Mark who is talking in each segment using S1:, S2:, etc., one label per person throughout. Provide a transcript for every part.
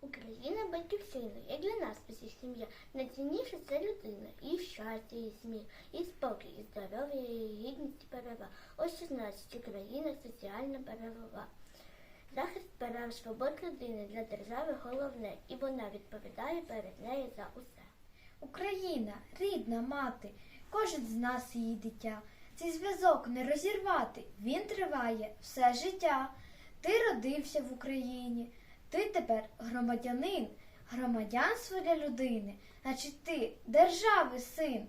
S1: Україна батьківщина, як для нас усіх сім'я. Найцінніше це людина. І щастя, і сміх, і спокій, і здоров'я, і гідність і перева. Ось що значить Україна соціальна перевага. Захист прав свобод людини для держави головне, і вона відповідає перед нею за усе.
S2: Україна, рідна мати, кожен з нас її дитя. Цей зв'язок не розірвати, він триває все життя. Ти родився в Україні, ти тепер громадянин, громадянство для людини, значить ти держави син.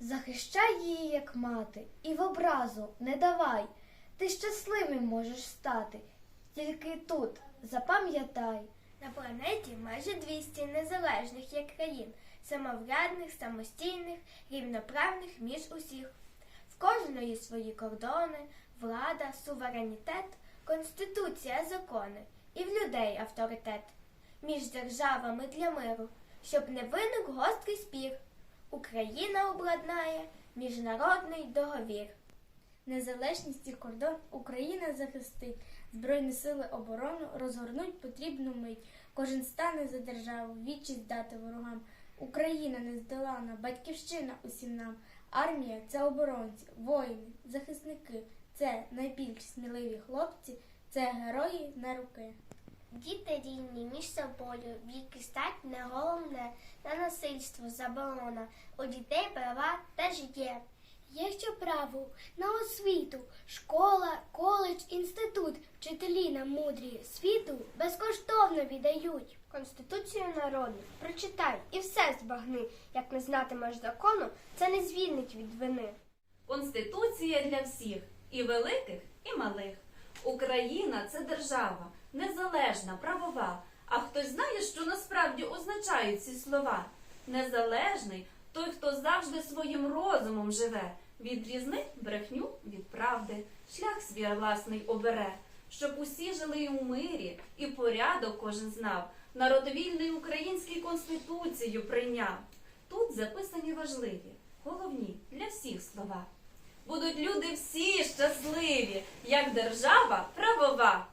S2: Захищай її, як мати, і в образу не давай. Ти щасливим можеш стати, тільки тут запам'ятай.
S3: На планеті майже 200 незалежних є країн, самоврядних, самостійних, рівноправних між усіх. В кожної свої кордони, влада, суверенітет, конституція, закони і в людей авторитет. Між державами для миру, щоб не виник гострий спір. Україна обладнає міжнародний договір.
S4: Незалежність і кордон Україна захистить. Збройні сили оборону розгорнуть потрібну мить. Кожен стане за державу, відчість дати ворогам. Україна нездолана, батьківщина усім нам. Армія це оборонці, воїни, захисники. Це найбільш сміливі хлопці, це герої на руки.
S3: Діти рівні між собою, вік і стать не головне, на насильство заборона. У дітей права теж є.
S1: Є ще право на освіту, школа, коледж, інститут, вчителі нам мудрі світу безкоштовно віддають.
S3: Конституцію народу прочитай і все збагни. Як не знатимеш закону, це не звільнить від вини.
S5: Конституція для всіх, і великих, і малих. Україна це держава, незалежна, правова. А хтось знає, що насправді означають ці слова? Незалежний той, хто завжди своїм розумом живе, відрізнить брехню від правди, шлях свій власний обере, щоб усі жили у мирі і порядок кожен знав. Народ вільний український конституцію прийняв. Тут записані важливі, головні для всіх слова. Будуть люди як держава правова.